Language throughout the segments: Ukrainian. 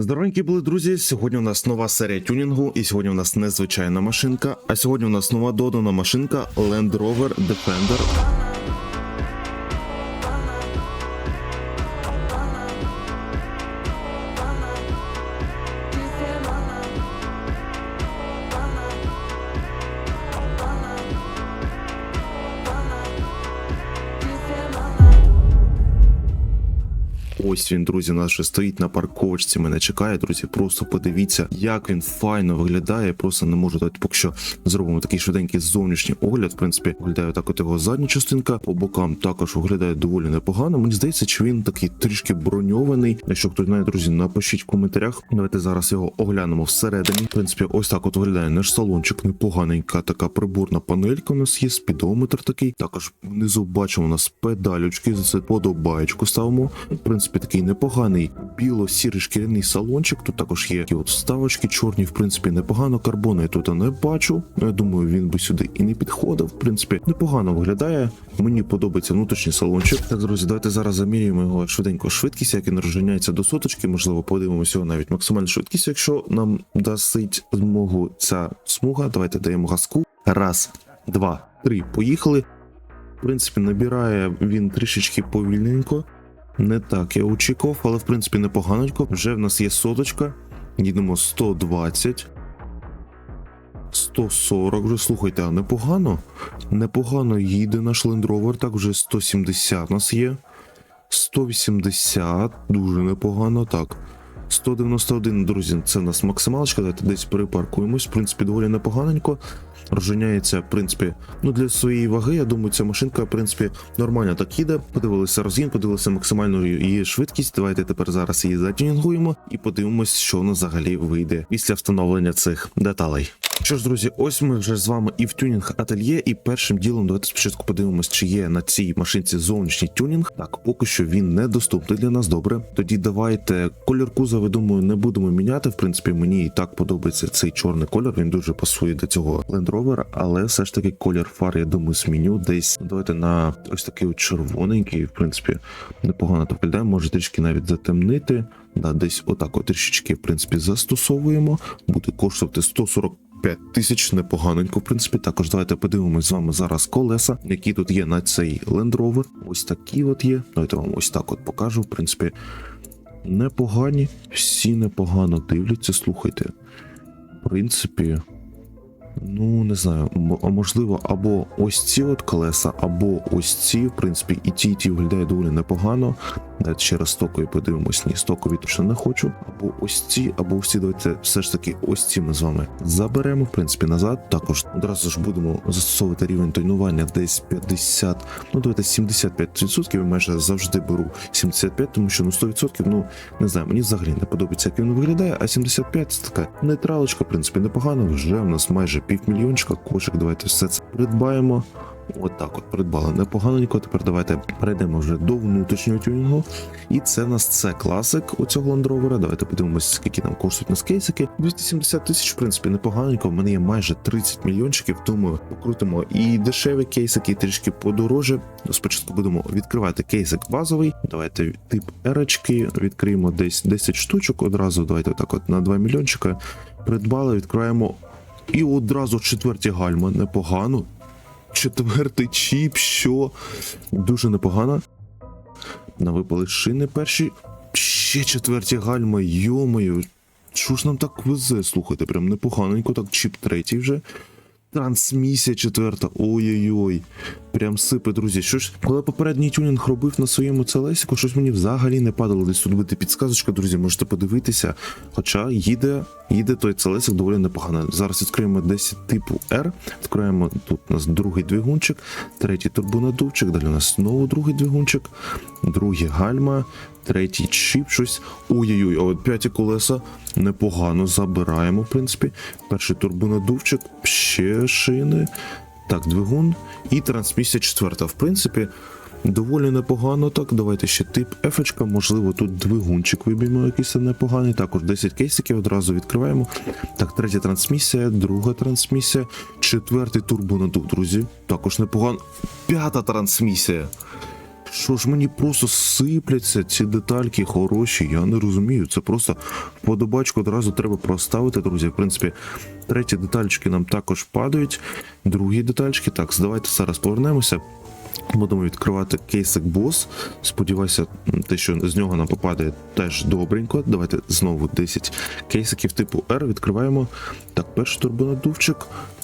Здоровенькі були друзі. Сьогодні у нас нова серія тюнінгу, і сьогодні у нас незвичайна машинка. А сьогодні у нас нова додана машинка Land Rover Defender. Ось він, друзі, наш вже стоїть на парковочці. Мене чекає, друзі. Просто подивіться, як він файно виглядає. Просто не можу дати поки що зробимо такий швиденький зовнішній огляд. В принципі, виглядає так от його задня частинка. По бокам також виглядає доволі непогано. Мені здається, що він такий трішки броньований. Якщо хтось знає, друзі, напишіть в коментарях. Давайте зараз його оглянемо всередині. В принципі, ось так от виглядає наш салончик. Непоганенька така приборна панелька. У нас є спідометр такий. Також внизу бачимо у нас педалючки. За це подобаєчку ставимо. В принципі, такий непоганий біло-сірий шкіряний салончик. Тут також є такі от вставочки чорні. В принципі, непогано. Карбону я тут не бачу. Ну, Я думаю, він би сюди і не підходив. В принципі, непогано виглядає. Мені подобається внутрішній салончик. Так, друзі, давайте зараз замірюємо його швиденько швидкість, як він розганяється до соточки. Можливо, подивимося його навіть максимальну швидкість, якщо нам дасить змогу ця смуга. Давайте даємо газку. Раз, два, три. Поїхали. В принципі, набирає він трішечки повільненько. Не так я очікував, але в принципі непоганенько. Вже в нас є соточка. Їдемо 120. 140 вже слухайте, а непогано. Непогано їде наш Rover, так вже 170 у нас є. 180, дуже непогано, так. 191, друзі, це у нас максималочка, давайте десь перепаркуємось. В принципі, доволі непоганенько. Розженяється, в принципі, ну для своєї ваги, я думаю, ця машинка, в принципі, нормально так їде. Подивилися розгін, подивилися максимальну її швидкість. Давайте тепер зараз її затюнінгуємо і подивимось, що воно взагалі вийде після встановлення цих деталей. Що ж, друзі, ось ми вже з вами і в тюнінг ательє, і першим ділом давайте спочатку подивимось, чи є на цій машинці зовнішній тюнінг. Так, поки що він недоступний для нас. Добре. Тоді давайте колір кузова, думаю, не будемо міняти. В принципі, мені і так подобається цей чорний колір. Він дуже пасує до цього Land Rover, але все ж таки колір фар, я думаю, зміню десь. Давайте на ось такий от червоненький, в принципі, непогано так виглядає. Може трішки навіть затемнити. Да, десь отак от трішечки, в принципі, застосовуємо. Буде коштувати 140 5 тисяч непоганенько, в принципі. Також давайте подивимось з вами зараз колеса, які тут є на цей Land Rover. Ось такі от є. Давайте вам ось так от покажу. В принципі, непогані, всі непогано дивляться. Слухайте. В принципі, ну не знаю, можливо, або ось ці от колеса, або ось ці, в принципі, і ті, і ті виглядають доволі непогано. Давайте ще раз стокові подивимось. Ні, стокові точно не хочу. Або ось ці, або ось ці. Давайте все ж таки ось ці ми з вами заберемо, в принципі, назад. Також одразу ж будемо застосовувати рівень тонування десь 50, ну давайте 75%. Я майже завжди беру 75, тому що ну 100%, ну не знаю, мені взагалі не подобається, як він виглядає, а 75 це така нейтралочка, в принципі, непогано. Вже в нас майже півмільйончика кошик. Давайте все це придбаємо. От так от придбали непоганенько. Тепер давайте перейдемо вже до внутрішнього тюнінгу. І це нас це класик у цього Rover. Давайте подивимося, скільки нам коштують нас кейсики. 270 тисяч, в принципі, непоганенько. В мене є майже 30 мільйончиків, тому покрутимо і дешеві кейсики, і трішки подороже. Спочатку будемо відкривати кейсик базовий. Давайте тип ерочки, відкриємо десь 10 штучок. Одразу давайте так от на 2 мільйончика. Придбали, відкриваємо. І одразу четверті гальма. Непогано. Четвертий чіп, що дуже непогано. На випали шини перші. Ще четверті гальма, йомою. Що ж нам так везе? Слухайте, прям непоганенько, так чіп третій вже. Трансмісія четверта. Ой-ой-ой. Прям сипе, друзі. Що ж, коли попередній тюнінг робив на своєму целесіку, щось мені взагалі не падало десь тут бути підсказочка, друзі, можете подивитися. Хоча їде, їде той целесик доволі непогано. Зараз відкриємо 10 типу R. Відкриємо тут у нас другий двигунчик, третій турбонадувчик, далі у нас знову другий двигунчик, другий гальма, третій чіп, щось. Ой-ой-ой, а от п'яті колеса непогано забираємо, в принципі. Перший турбонадувчик, ще шини. Так, двигун і трансмісія четверта. В принципі, доволі непогано так. Давайте ще тип F, можливо, тут двигунчик виб'ємо якийсь непоганий. Також 10 кейсиків одразу відкриваємо. Так, третя трансмісія, друга трансмісія, четвертий турбонадув, друзі. Також непогано. П'ята трансмісія. Що ж мені просто сипляться ці детальки хороші, я не розумію. Це просто вподобачку одразу треба проставити, друзі. В принципі, треті детальчики нам також падають. Другі детальчики. Так, давайте зараз повернемося. Будемо відкривати кейсик бос. Сподіваюся, те, що з нього нам попаде, теж добренько. Давайте знову 10 кейсиків типу R відкриваємо. Так, перший турбонадувчик,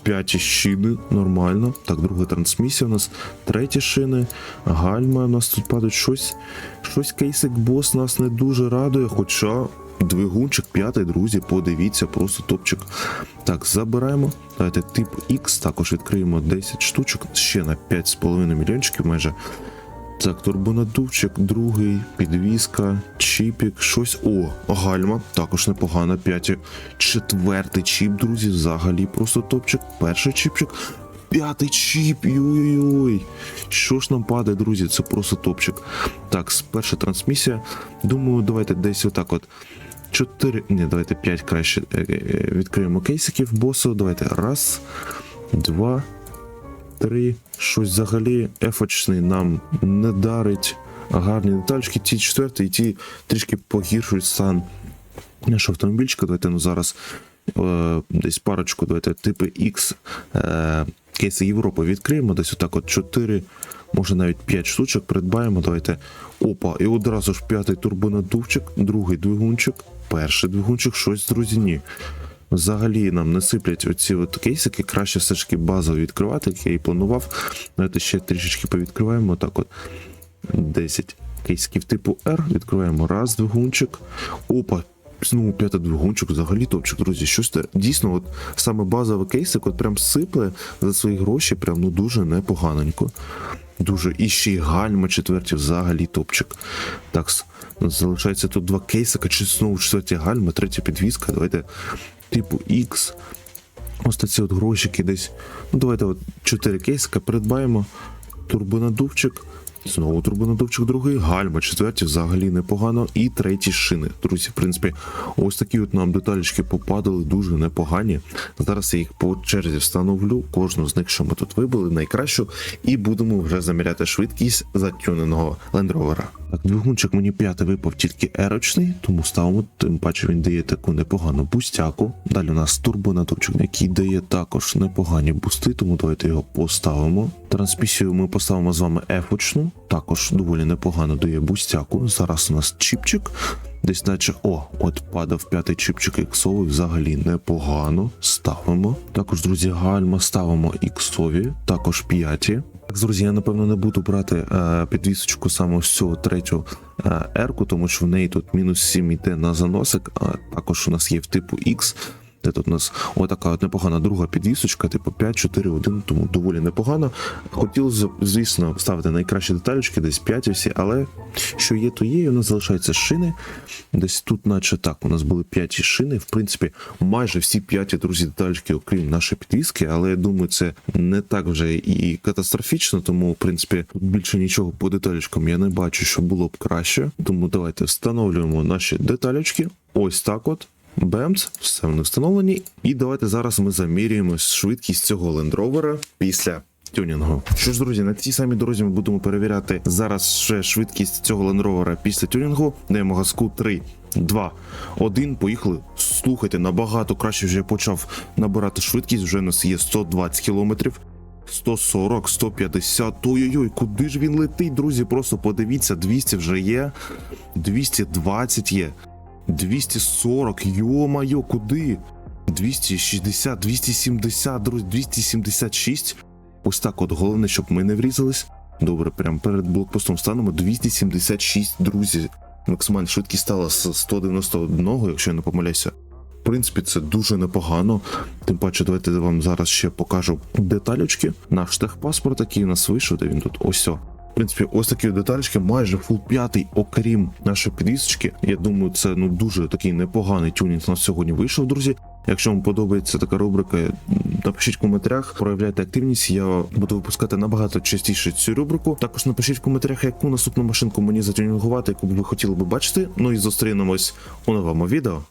п'яті шини, нормально. Так, друга трансмісія у нас, треті шини, гальма у нас тут падають щось. Щось кейсик бос нас не дуже радує, хоча. Двигунчик п'ятий, друзі, подивіться, просто топчик. Так, забираємо. Давайте тип X, також відкриємо 10 штучок, ще на 5,5 мільйончиків майже. Так, турбонадувчик, другий, підвіска, чіпік, щось. О, гальма, також непогано. П'яті. Четвертий чіп, друзі, взагалі просто топчик. Перший чіпчик. П'ятий чіп. Йой-йой. Що ж нам падає, друзі? Це просто топчик. Так, перша трансмісія. Думаю, давайте десь отак от. 4, ні, давайте 5 краще е, е, відкриємо кейсиків босу. Давайте раз, два, три. Щось взагалі ефочний нам не дарить. Гарні детальки. Ті четвертий, і ті трішки погіршують стан нашого автомобільчика. Давайте ну зараз е, десь парочку, давайте типи X е, кейси Європи відкриємо. Десь отак от 4, може навіть 5 штучок придбаємо. Давайте. Опа, і одразу ж п'ятий турбонадувчик, другий двигунчик, перший двигунчик, щось, друзі, ні. Взагалі нам не сиплять оці от кейсики, краще все ж таки базово відкривати, як я і планував. Давайте ще трішечки повідкриваємо. Так от 10 кейсиків типу R. Відкриваємо раз двигунчик. Опа, знову п'ятий двигунчик, взагалі топчик, друзі. Щось те дійсно, от саме базовий кейсик, от прям сипле за свої гроші, прям ну дуже непоганенько. Дуже. І ще й гальма четверті, взагалі топчик. Так, залишається тут два кейсика, чи знову четверті гальма, третя підвіска. Давайте типу X. Ось ці от грошики десь. Ну, давайте от 4 кейсика придбаємо. Турбонадувчик. Знову турбонадувчик другий, гальма, четверті взагалі непогано. І треті шини. Друзі, в принципі, ось такі от нам деталічки попадали дуже непогані. Зараз я їх по черзі встановлю, кожну з них, що ми тут вибили, найкращу, і будемо вже заміряти швидкість затюненого лендровера. Так, двигунчик мені п'ятий випав тільки ерочний, тому ставимо, тим паче він дає таку непогану бустяку. Далі у нас турбонадувчик, який дає також непогані бусти, тому давайте його поставимо. Трансмісію ми поставимо з вами ефочну, також доволі непогано дає бустяку. Зараз у нас чіпчик. Десь наче, о, от падав п'ятий чіпчик іксовий, взагалі непогано. Ставимо. Також, друзі, гальма ставимо іксові, також п'яті. Так, друзі, я напевно не буду брати е, підвісочку саме ось цього третю е, ерку, тому що в неї тут мінус 7 йде на заносик, а також у нас є в типу X. Де тут у нас отака от непогана друга підвісочка, типу 5, 4, 1, тому доволі непогано. Хотілося, звісно, ставити найкращі деталечки, десь 5 всі, але що є, то є, і у нас залишаються шини. Десь тут, наче так, у нас були 5 шини. В принципі, майже всі 5 друзі деталечки, окрім нашої підвіски, але я думаю, це не так вже і катастрофічно, тому, в принципі, більше нічого по деталечкам я не бачу, що було б краще. Тому давайте встановлюємо наші деталечки. Ось так от. Бемц, все вони встановлені. І давайте зараз ми замірюємо швидкість цього лендровера після тюнінгу. Що ж, друзі, на цій самій дорозі ми будемо перевіряти зараз ще швидкість цього лендровера після тюнінгу. Даємо газку 3, 2, 1. Поїхали. Слухайте, набагато краще вже почав набирати швидкість. Вже у нас є 120 кілометрів. 140, 150. Ой-ой-ой, куди ж він летить, друзі? Просто подивіться, 200 вже є, 220 є. 240, йо-майо, куди? 260, 270, друзі, 276. Ось так от головне, щоб ми не врізались. Добре, прямо перед блокпостом станемо 276, друзі. Максимальна швидкість стала з 191, якщо я не помиляюся. В принципі, це дуже непогано. Тим паче, давайте я вам зараз ще покажу деталючки. Наш техпаспорт, який у нас вийшов, де він тут ось. о. В принципі, ось такі деталечки, майже фул п'ятий, окрім нашої підвісочки. Я думаю, це ну дуже такий непоганий тюнінг у нас сьогодні вийшов, друзі. Якщо вам подобається така рубрика, напишіть в коментарях, проявляйте активність. Я буду випускати набагато частіше цю рубрику. Також напишіть в коментарях, яку наступну машинку мені затюнінгувати, яку б ви хотіли би бачити. Ну і зустрінемось у новому відео.